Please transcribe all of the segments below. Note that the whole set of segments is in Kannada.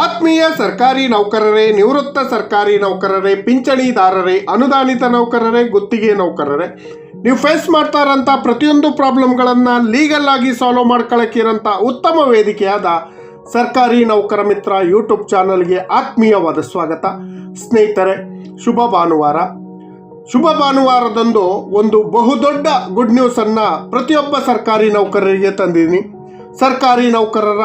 ಆತ್ಮೀಯ ಸರ್ಕಾರಿ ನೌಕರರೇ, ನಿವೃತ್ತ ಸರ್ಕಾರಿ ನೌಕರರೇ, ಪಿಂಚಣಿದಾರರೇ, ಅನುದಾನಿತ ನೌಕರರೇ, ಗುತ್ತಿಗೆ ನೌಕರರೇ, ನೀವು ಫೇಸ್ ಮಾಡ್ತಾ ಇರೋಂಥ ಪ್ರತಿಯೊಂದು ಪ್ರಾಬ್ಲಮ್ಗಳನ್ನು ಲೀಗಲ್ ಆಗಿ ಸಾಲ್ವ್ ಮಾಡ್ಕೊಳ್ಳೋಕ್ಕಿರೋಂಥ ಉತ್ತಮ ವೇದಿಕೆಯಾದ ಸರ್ಕಾರಿ ನೌಕರ ಮಿತ್ರ ಯೂಟ್ಯೂಬ್ ಚಾನಲ್ಗೆ ಆತ್ಮೀಯವಾದ ಸ್ವಾಗತ. ಸ್ನೇಹಿತರೆ, ಶುಭ ಭಾನುವಾರ. ಶುಭ ಭಾನುವಾರದಂದು ಒಂದು ಬಹುದೊಡ್ಡ ಗುಡ್ ನ್ಯೂಸನ್ನು ಪ್ರತಿಯೊಬ್ಬ ಸರ್ಕಾರಿ ನೌಕರರಿಗೆ ತಂದಿದ್ದೀನಿ. ಸರ್ಕಾರಿ ನೌಕರರ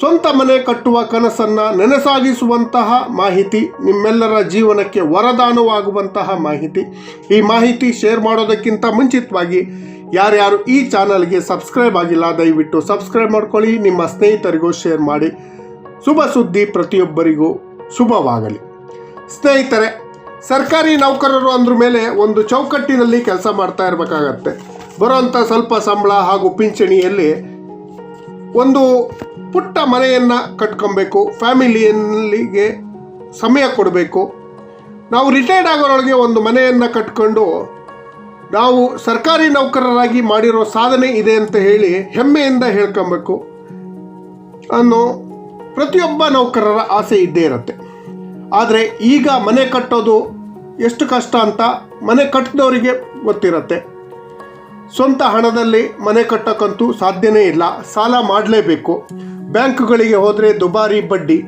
ಸ್ವಂತ ಮನೆ ಕಟ್ಟುವ ಕನಸನ್ನು ನೆನೆಸಾಗಿಸುವಂತಹ ಮಾಹಿತಿ, ನಿಮ್ಮೆಲ್ಲರ ಜೀವನಕ್ಕೆ ವರದಾನವಾಗುವಂತಹ ಮಾಹಿತಿ. ಈ ಮಾಹಿತಿ ಶೇರ್ ಮಾಡೋದಕ್ಕಿಂತ ಮುಂಚಿತವಾಗಿ ಯಾರ್ಯಾರು ಈ ಚಾನಲ್ಗೆ ಸಬ್ಸ್ಕ್ರೈಬ್ ಆಗಿಲ್ಲ, ದಯವಿಟ್ಟು ಸಬ್ಸ್ಕ್ರೈಬ್ ಮಾಡ್ಕೊಳ್ಳಿ, ನಿಮ್ಮ ಸ್ನೇಹಿತರಿಗೂ ಶೇರ್ ಮಾಡಿ. ಶುಭ ಸುದ್ದಿ ಪ್ರತಿಯೊಬ್ಬರಿಗೂ ಶುಭವಾಗಲಿ. ಸ್ನೇಹಿತರೆ, ಸರ್ಕಾರಿ ನೌಕರರು ಅಂದ್ರ ಮೇಲೆ ಒಂದು ಚೌಕಟ್ಟಿನಲ್ಲಿ ಕೆಲಸ ಮಾಡ್ತಾ ಇರಬೇಕಾಗತ್ತೆ. ಬರೋಂಥ ಸ್ವಲ್ಪ ಸಂಬಳ ಹಾಗೂ ಪಿಂಚಣಿಯಲ್ಲಿ ಒಂದು ಪುಟ್ಟ ಮನೆಯನ್ನು ಕಟ್ಕೊಬೇಕು, ಫ್ಯಾಮಿಲಿಯಲ್ಲಿಗೆ ಸಮಯ ಕೊಡಬೇಕು. ನಾವು ರಿಟೈರ್ಡ್ ಆಗೋರೊಳಗೆ ಒಂದು ಮನೆಯನ್ನು ಕಟ್ಕೊಂಡು ನಾವು ಸರ್ಕಾರಿ ನೌಕರರಾಗಿ ಮಾಡಿರೋ ಸಾಧನೆ ಇದೆ ಅಂತ ಹೇಳಿ ಹೆಮ್ಮೆಯಿಂದ ಹೇಳ್ಕೊಬೇಕು. ಅನ್ನೋ ಪ್ರತಿಯೊಬ್ಬ ನೌಕರರ ಆಸೆ ಇದ್ದೇ ಇರುತ್ತೆ. ಆದರೆ ಈಗ ಮನೆ ಕಟ್ಟೋದು ಎಷ್ಟು ಕಷ್ಟ ಅಂತ ಮನೆ ಕಟ್ಟಿದವರಿಗೆ ಗೊತ್ತಿರುತ್ತೆ. ಸ್ವಂತ ಹಣದಲ್ಲಿ ಮನೆ ಕಟ್ಟೋಕ್ಕಂತೂ ಸಾಧ್ಯನೇ ಇಲ್ಲ. ಸಾಲ ಮಾಡಲೇಬೇಕು. ಬ್ಯಾಂಕ್ಗಳಿಗೆ ಹೋದರೆ ದುಬಾರಿ ಬಡ್ಡಿ,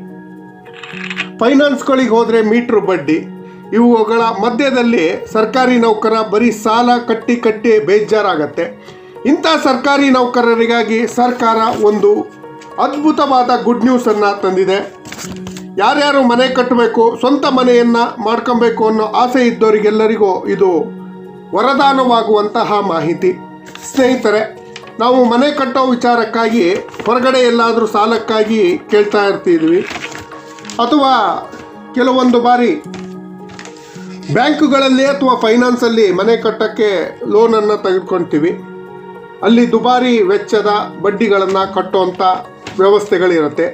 ಫೈನಾನ್ಸ್ಗಳಿಗೆ ಹೋದರೆ ಮೀಟ್ರ್ ಬಡ್ಡಿ, ಇವುಗಳ ಮಧ್ಯದಲ್ಲಿ ಸರ್ಕಾರಿ ನೌಕರ ಬರೀ ಸಾಲ ಕಟ್ಟಿ ಕಟ್ಟಿ ಬೇಜಾರಾಗತ್ತೆ. ಇಂಥ ಸರ್ಕಾರಿ ನೌಕರರಿಗಾಗಿ ಸರ್ಕಾರ ಒಂದು ಅದ್ಭುತವಾದ ಗುಡ್ ನ್ಯೂಸನ್ನು ತಂದಿದೆ. ಯಾರ್ಯಾರು ಮನೆ ಕಟ್ಟಬೇಕು ಸ್ವಂತ ಮನೆಯನ್ನು ಮಾಡ್ಕೊಬೇಕು ಅನ್ನೋ ಆಸೆ ಇದ್ದವರಿಗೆಲ್ಲರಿಗೂ ಇದು ವರದಾನವಾಗುವಂತಹ ಮಾಹಿತಿ. ಸ್ನೇಹಿತರೆ ನಾವು ಮನೆ ಕಟ್ಟೋ ವಿಚಾರಕ್ಕಾಗಿ, ಹೊರಗಡೆ ಎಲ್ಲಾದರೂ ಸಾಲಕ್ಕಾಗಿ ಕೇಳ್ತಾ ಇರ್ತಿದ್ವಿ. ಅಥವಾ ಕೆಲವೊಂದು ಬಾರಿ ಬ್ಯಾಂಕುಗಳಲ್ಲಿ ಅಥವಾ ಫೈನಾನ್ಸಲ್ಲಿ ಮನೆ ಕಟ್ಟೋಕ್ಕೆ ಲೋನನ್ನು ತೆಗೆದುಕೊಳ್ತೀವಿ ಅಲ್ಲಿ ದುಬಾರಿ ವೆಚ್ಚದ ಬಡ್ಡಿಗಳನ್ನು ಕಟ್ಟುವಂಥ ವ್ಯವಸ್ಥೆಗಳಿರುತ್ತೆ.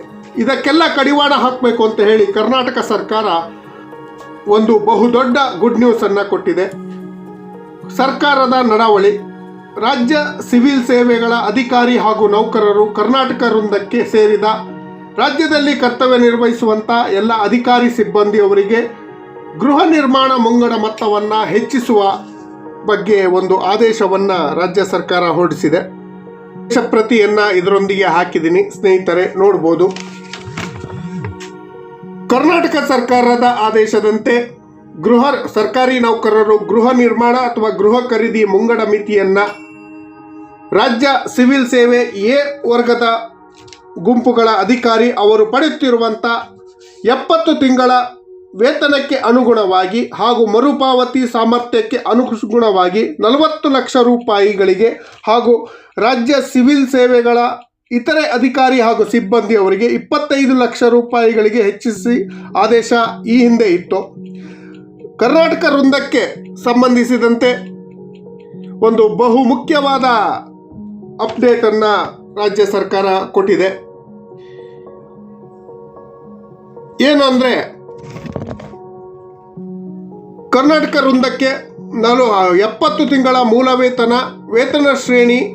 ಇದಕ್ಕೆಲ್ಲ ಕಡಿವಾಣ ಹಾಕಬೇಕು ಅಂತ ಹೇಳಿ ಕರ್ನಾಟಕ ಸರ್ಕಾರ ಒಂದು ಬಹುದೊಡ್ಡ ಗುಡ್ ನ್ಯೂಸನ್ನು ಕೊಟ್ಟಿದೆ. ಸರ್ಕಾರದ ನಡಾವಳಿ ರಾಜ್ಯ ಸಿವಿಲ್ ಸೇವೆಗಳ ಅಧಿಕಾರಿ ಹಾಗೂ ನೌಕರರು ಕರ್ನಾಟಕ ವೃಂದಕ್ಕೆ ಸೇರಿದ ರಾಜ್ಯದಲ್ಲಿ ಕರ್ತವ್ಯ ನಿರ್ವಹಿಸುವಂಥ ಎಲ್ಲ ಅಧಿಕಾರಿ ಸಿಬ್ಬಂದಿಯವರಿಗೆ ಗೃಹ ನಿರ್ಮಾಣ ಮುಂಗಡ ಮೊತ್ತವನ್ನು ಹೆಚ್ಚಿಸುವ ಬಗ್ಗೆ ಒಂದು ಆದೇಶವನ್ನು ರಾಜ್ಯ ಸರ್ಕಾರ ಹೊರಡಿಸಿದೆ. ಪ್ರತಿಯನ್ನು ಇದರೊಂದಿಗೆ ಹಾಕಿದ್ದೀನಿ. ಸ್ನೇಹಿತರೆ, ನೋಡ್ಬೋದು. ಕರ್ನಾಟಕ ಸರ್ಕಾರದ ಆದೇಶದಂತೆ ಗೃಹ, ಸರ್ಕಾರಿ ನೌಕರರು ಗೃಹ ನಿರ್ಮಾಣ ಅಥವಾ ಗೃಹ ಖರೀದಿ ಮುಂಗಡ ಮಿತಿಯನ್ನು ರಾಜ್ಯ ಸಿವಿಲ್ ಸೇವೆ ಎ ವರ್ಗದ ಗುಂಪುಗಳ ಅಧಿಕಾರಿ ಅವರು ಪಡೆಯುತ್ತಿರುವಂಥ ಎಪ್ಪತ್ತು ತಿಂಗಳ ವೇತನಕ್ಕೆ ಅನುಗುಣವಾಗಿ ಹಾಗೂ ಮರುಪಾವತಿ ಸಾಮರ್ಥ್ಯಕ್ಕೆ ಅನುಗುಣವಾಗಿ ನಲವತ್ತು ಲಕ್ಷ ರೂಪಾಯಿಗಳಿಗೆ ಹಾಗೂ ರಾಜ್ಯ ಸಿವಿಲ್ ಸೇವೆಗಳ ಇತರೆ ಅಧಿಕಾರಿ ಹಾಗೂ ಸಿಬ್ಬಂದಿಯವರಿಗೆ ಇಪ್ಪತ್ತೈದು ಲಕ್ಷ ರೂಪಾಯಿಗಳಿಗೆ ಹೆಚ್ಚಿಸಿ ಆದೇಶ ಈ ಹಿಂದೆ ಇತ್ತು. ಕರ್ನಾಟಕ ವೃಂದಕ್ಕೆ ಸಂಬಂಧಿಸಿದಂತೆ ಒಂದು ಬಹು ಮುಖ್ಯವಾದ ಅಪ್ಡೇಟನ್ನು ರಾಜ್ಯ ಸರ್ಕಾರ ಕೊಟ್ಟಿದೆ. ಏನಂದ್ರೆ, ಕರ್ನಾಟಕ ವೃಂದಕ್ಕೆ ನಾನು ಎಪ್ಪತ್ತು ತಿಂಗಳ ಮೂಲ ವೇತನ ವೇತನ ಶ್ರೇಣಿ,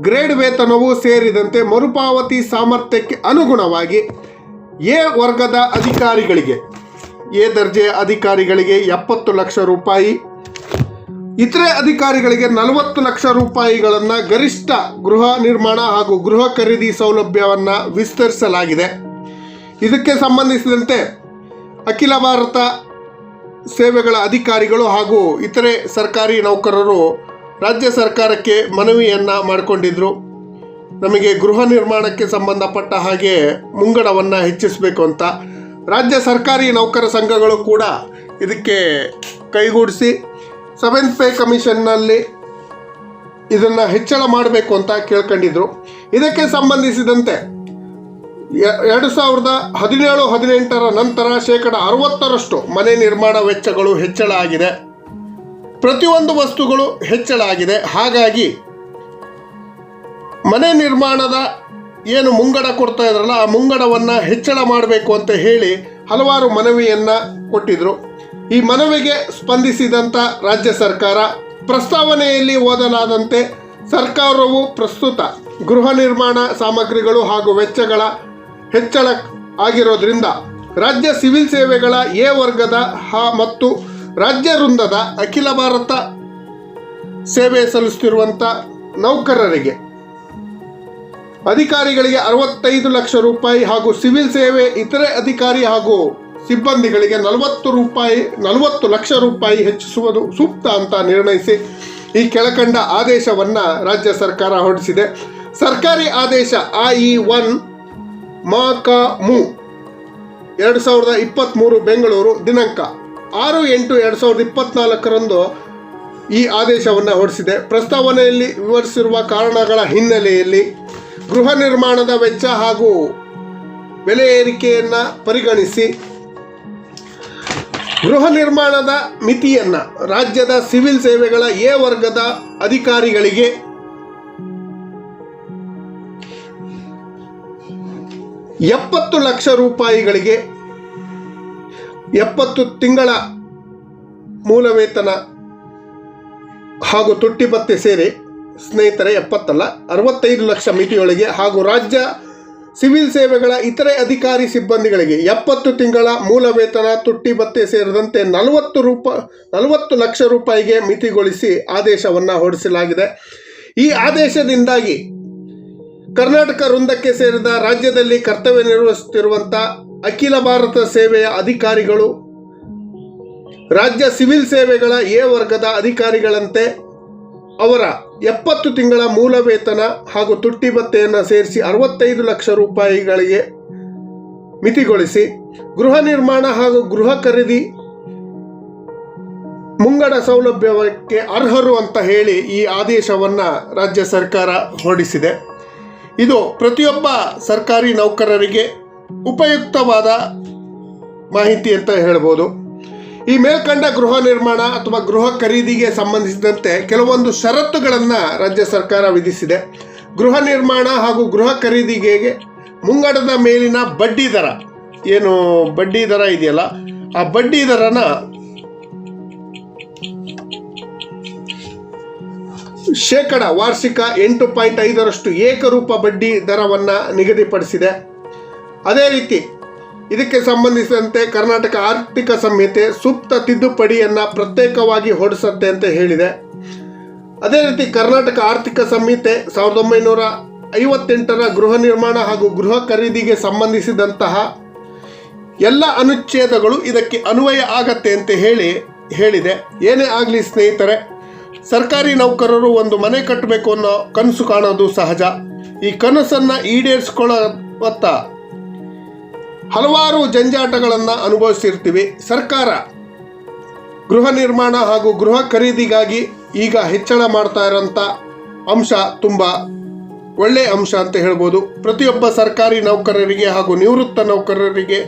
ಗ್ರೇಡ್ ವೇತನವೂ ಸೇರಿದಂತೆ ಮರುಪಾವತಿ ಸಾಮರ್ಥ್ಯಕ್ಕೆ ಅನುಗುಣವಾಗಿ ಎ ವರ್ಗದ ಅಧಿಕಾರಿಗಳಿಗೆ, ಎ ದರ್ಜೆಯ ಅಧಿಕಾರಿಗಳಿಗೆ ಎಪ್ಪತ್ತು ಲಕ್ಷ ರೂಪಾಯಿ ಇತರೆ ಅಧಿಕಾರಿಗಳಿಗೆ ನಲವತ್ತು ಲಕ್ಷ ರೂಪಾಯಿಗಳನ್ನು ಗರಿಷ್ಠ ಗೃಹ ನಿರ್ಮಾಣ ಹಾಗೂ ಗೃಹ ಖರೀದಿ ಸೌಲಭ್ಯವನ್ನು ವಿಸ್ತರಿಸಲಾಗಿದೆ. ಇದಕ್ಕೆ ಸಂಬಂಧಿಸಿದಂತೆ ಅಖಿಲ ಭಾರತ ಸೇವೆಗಳ ಅಧಿಕಾರಿಗಳು ಹಾಗೂ ಇತರೆ ಸರ್ಕಾರಿ ನೌಕರರು ರಾಜ್ಯ ಸರ್ಕಾರಕ್ಕೆ ಮನವಿಯನ್ನು ಮಾಡಿಕೊಂಡಿದ್ರು. ನಮಗೆ ಗೃಹ ನಿರ್ಮಾಣಕ್ಕೆ ಸಂಬಂಧಪಟ್ಟ ಹಾಗೆ ಮುಂಗಡವನ್ನು ಹೆಚ್ಚಿಸಬೇಕು ಅಂತ ರಾಜ್ಯ ಸರ್ಕಾರಿ ನೌಕರ ಸಂಘಗಳು ಕೂಡ ಇದಕ್ಕೆ ಕೈಗೂಡಿಸಿ ಸೆವೆಂತ್ ಪೇ ಕಮಿಷನ್ನಲ್ಲಿ ಇದನ್ನು ಹೆಚ್ಚಳ ಮಾಡಬೇಕು ಅಂತ ಕೇಳ್ಕೊಂಡಿದ್ರು. ಇದಕ್ಕೆ ಸಂಬಂಧಿಸಿದಂತೆ ಎರಡು ಸಾವಿರದ ಹದಿನೇಳು, ಹದಿನೆಂಟರ ನಂತರ ಶೇಕಡ ಅರವತ್ತರಷ್ಟು ಮನೆ ನಿರ್ಮಾಣ ವೆಚ್ಚಗಳು ಹೆಚ್ಚಳ ಆಗಿದೆ. ಪ್ರತಿಯೊಂದು ವಸ್ತುಗಳು ಹೆಚ್ಚಳ ಆಗಿದೆ. ಹಾಗಾಗಿ ಮನೆ ನಿರ್ಮಾಣದ ಏನು ಮುಂಗಡ ಕೊಡ್ತಾ ಇದ್ರಲ್ಲ, ಆ ಮುಂಗಡವನ್ನು ಹೆಚ್ಚಳ ಮಾಡಬೇಕು ಅಂತ ಹೇಳಿ ಹಲವಾರು ಮನವಿಯನ್ನು ಕೊಟ್ಟಿದ್ರು. ಈ ಮನವಿಗೆ ಸ್ಪಂದಿಸಿದಂಥ ರಾಜ್ಯ ಸರ್ಕಾರ ಪ್ರಸ್ತಾವನೆಯಲ್ಲಿ ಓದಲಾದಂತೆ ಸರ್ಕಾರವು ಪ್ರಸ್ತುತ ಗೃಹ ನಿರ್ಮಾಣ ಸಾಮಗ್ರಿಗಳು ಹಾಗೂ ವೆಚ್ಚಗಳ ಹೆಚ್ಚಳ ಆಗಿರೋದ್ರಿಂದ ರಾಜ್ಯ ಸಿವಿಲ್ ಸೇವೆಗಳ ಎ ವರ್ಗದ ಹ ಮತ್ತು ರಾಜ್ಯ ವೃಂದದ ಅಖಿಲ ಭಾರತ ಸೇವೆ ಸಲ್ಲಿಸುತ್ತಿರುವಂಥ ನೌಕರರಿಗೆ ಅಧಿಕಾರಿಗಳಿಗೆ ಅರವತ್ತೈದು ಲಕ್ಷ ರೂಪಾಯಿ ಹಾಗೂ ಸಿವಿಲ್ ಸೇವೆ ಇತರೆ ಅಧಿಕಾರಿ ಹಾಗೂ ಸಿಬ್ಬಂದಿಗಳಿಗೆ ನಲವತ್ತು ರೂಪಾಯಿ, ನಲವತ್ತು ಲಕ್ಷ ರೂಪಾಯಿ ಹೆಚ್ಚಿಸುವುದು ಸೂಕ್ತ ಅಂತ ನಿರ್ಣಯಿಸಿ ಈ ಕೆಳಕಂಡ ಆದೇಶವನ್ನು ರಾಜ್ಯ ಸರ್ಕಾರ ಹೊರಡಿಸಿದೆ. ಸರ್ಕಾರಿ ಆದೇಶ ಆ ಇ ಒನ್ ಮಾ ಕ ಮು ಎರಡು ಸಾವಿರದ ಇಪ್ಪತ್ತ್ಮೂರು ಬೆಂಗಳೂರು ದಿನಾಂಕ ಆರು ಎಂಟು ಎರಡು ಸಾವಿರದ ಇಪ್ಪತ್ತ್ನಾಲ್ಕರಂದು ಈ ಆದೇಶವನ್ನು ಹೊರಡಿಸಿದೆ. ಪ್ರಸ್ತಾವನೆಯಲ್ಲಿ ವಿವರಿಸಿರುವ ಕಾರಣಗಳ ಹಿನ್ನೆಲೆಯಲ್ಲಿ ಗೃಹ ನಿರ್ಮಾಣದ ವೆಚ್ಚ ಹಾಗೂ ಬೆಲೆ ಏರಿಕೆಯನ್ನು ಪರಿಗಣಿಸಿ ಗೃಹ ನಿರ್ಮಾಣದ ಮಿತಿಯನ್ನು ರಾಜ್ಯದ ಸಿವಿಲ್ ಸೇವೆಗಳ ಎ ವರ್ಗದ ಅಧಿಕಾರಿಗಳಿಗೆ ಎಪ್ಪತ್ತು ಲಕ್ಷ ರೂಪಾಯಿಗಳಿಗೆ ಎಪ್ಪತ್ತು ತಿಂಗಳ ಮೂಲ ವೇತನ ಹಾಗೂ ತುಟ್ಟಿ ಭತ್ಯೆ ಸೇರಿ ಸ್ನೇಹಿತರೆ, ಎಪ್ಪತ್ತಲ್ಲ, ಅರವತ್ತೈದು ಲಕ್ಷ ಮಿತಿಯೊಳಗೆ ಹಾಗೂ ರಾಜ್ಯ ಸಿವಿಲ್ ಸೇವೆಗಳ ಇತರೆ ಅಧಿಕಾರಿ ಸಿಬ್ಬಂದಿಗಳಿಗೆ ಎಪ್ಪತ್ತು ತಿಂಗಳ ಮೂಲ ವೇತನ, ತುಟ್ಟಿ ಭತ್ತೆ ಸೇರಿದಂತೆ ನಲವತ್ತು ರೂಪ, ನಲವತ್ತು ಲಕ್ಷ ರೂಪಾಯಿಗೆ ಮಿತಿಗೊಳಿಸಿ ಆದೇಶವನ್ನು ಹೊರಡಿಸಲಾಗಿದೆ. ಈ ಆದೇಶದಿಂದಾಗಿ ಕರ್ನಾಟಕ ವೃಂದಕ್ಕೆ ಸೇರಿದ ರಾಜ್ಯದಲ್ಲಿ ಕರ್ತವ್ಯ ನಿರ್ವಹಿಸುತ್ತಿರುವಂಥ ಅಖಿಲ ಭಾರತ ಸೇವೆಯ ಅಧಿಕಾರಿಗಳು, ರಾಜ್ಯ ಸಿವಿಲ್ ಸೇವೆಗಳ ಎ ವರ್ಗದ ಅಧಿಕಾರಿಗಳಂತೆ ಅವರ ಎಪ್ಪತ್ತು ತಿಂಗಳ ಮೂಲ ವೇತನ ಹಾಗೂ ತುಟ್ಟಿ ಭತ್ತೆಯನ್ನು ಸೇರಿಸಿ ಅರವತ್ತೈದು ಲಕ್ಷ ರೂಪಾಯಿಗಳಿಗೆ ಮಿತಿಗೊಳಿಸಿ ಗೃಹ ನಿರ್ಮಾಣ ಹಾಗೂ ಗೃಹ ಖರೀದಿ ಮುಂಗಡ ಸೌಲಭ್ಯಕ್ಕೆ ಅರ್ಹರು ಅಂತ ಹೇಳಿ ಈ ಆದೇಶವನ್ನು ರಾಜ್ಯ ಸರ್ಕಾರ ಹೊರಡಿಸಿದೆ. ಇದು ಪ್ರತಿಯೊಬ್ಬ ಸರ್ಕಾರಿ ನೌಕರರಿಗೆ ಉಪಯುಕ್ತವಾದ ಮಾಹಿತಿ ಅಂತ ಹೇಳ್ಬೋದು. ಈ ಮೇಲ್ಕಂಡ ಗೃಹ ನಿರ್ಮಾಣ ಅಥವಾ ಗೃಹ ಖರೀದಿಗೆ ಸಂಬಂಧಿಸಿದಂತೆ ಕೆಲವೊಂದು ಷರತ್ತುಗಳನ್ನು ರಾಜ್ಯ ಸರ್ಕಾರ ವಿಧಿಸಿದೆ. ಗೃಹ ನಿರ್ಮಾಣ ಹಾಗೂ ಗೃಹ ಖರೀದಿಗೆ ಮುಂಗಡದ ಮೇಲಿನ ಬಡ್ಡಿ ದರ. ಏನು ಬಡ್ಡಿ ದರ ಇದೆಯಲ್ಲ, ಆ ಬಡ್ಡಿ ದರನ ಶೇಕಡ ವಾರ್ಷಿಕ ಎಂಟು ಪಾಯಿಂಟ್ ಐದರಷ್ಟು ಏಕರೂಪ ಬಡ್ಡಿ ದರವನ್ನು ನಿಗದಿಪಡಿಸಿದೆ. ಅದೇ ರೀತಿ ಇದಕ್ಕೆ ಸಂಬಂಧಿಸಿದಂತೆ ಕರ್ನಾಟಕ ಆರ್ಥಿಕ ಸಂಹಿತೆ ಸೂಕ್ತ ತಿದ್ದುಪಡಿಯನ್ನು ಪ್ರತ್ಯೇಕವಾಗಿ ಹೊರಡಿಸುತ್ತೆ ಅಂತ ಹೇಳಿದೆ. ಅದೇ ರೀತಿ ಕರ್ನಾಟಕ ಆರ್ಥಿಕ ಸಂಹಿತೆ ಸಾವಿರದ ಒಂಬೈನೂರ ಐವತ್ತೆಂಟರ ಗೃಹ ನಿರ್ಮಾಣ ಹಾಗೂ ಗೃಹ ಖರೀದಿಗೆ ಸಂಬಂಧಿಸಿದಂತಹ ಎಲ್ಲ ಅನುಚ್ಛೇದಗಳು ಇದಕ್ಕೆ ಅನ್ವಯ ಆಗತ್ತೆ ಅಂತ ಹೇಳಿ, ಹೇಳಿದೆ. ಏನೇ ಆಗಲಿ ಸ್ನೇಹಿತರೆ, ಸರ್ಕಾರಿ ನೌಕರರು ಒಂದು ಮನೆ ಕಟ್ಟಬೇಕು ಅನ್ನೋ ಕನಸು ಕಾಣೋದು ಸಹಜ. ಈ ಕನಸನ್ನು ಈಡೇರಿಸ್ಕೊಳ್ಳುವತ್ತ ಹಲವಾರು ಜಂಜಾಟಗಳನ್ನು ಅನುಭವಿಸಿರ್ತೀವಿ ಸರ್ಕಾರ ಗೃಹ ನಿರ್ಮಾಣ ಹಾಗೂ ಗೃಹ ಖರೀದಿಗಾಗಿ ಈಗ ಹೆಚ್ಚಳ ಮಾಡ್ತಾ ಇರೋಂಥ ಅಂಶ ತುಂಬ ಒಳ್ಳೆಯ ಅಂಶ ಅಂತ ಹೇಳ್ಬೋದು. ಪ್ರತಿಯೊಬ್ಬ ಸರ್ಕಾರಿ ನೌಕರರಿಗೆ ಹಾಗೂ ನಿವೃತ್ತ ನೌಕರರಿಗೆ,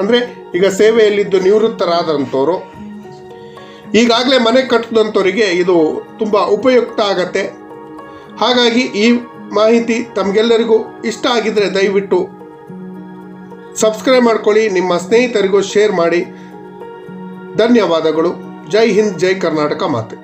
ಅಂದರೆ ಈಗ ಸೇವೆಯಲ್ಲಿದ್ದು ನಿವೃತ್ತರಾದಂಥವರು, ಈಗಾಗಲೇ ಮನೆ ಕಟ್ಟಿದಂಥವರಿಗೆ ಇದು ತುಂಬ ಉಪಯುಕ್ತ ಆಗತ್ತೆ. ಹಾಗಾಗಿ ಈ ಮಾಹಿತಿ ತಮಗೆಲ್ಲರಿಗೂ ಇಷ್ಟ ಆಗಿದ್ದರೆ ದಯವಿಟ್ಟು ಸಬ್ಸ್ಕ್ರೈಬ್ ಮಾಡ್ಕೊಳ್ಳಿ ನಿಮ್ಮ ಸ್ನೇಹಿತರಿಗೂ ಶೇರ್ ಮಾಡಿ. ಧನ್ಯವಾದಗಳು. ಜೈ ಹಿಂದ್ ಜೈ ಕರ್ನಾಟಕ ಮಾತೆ.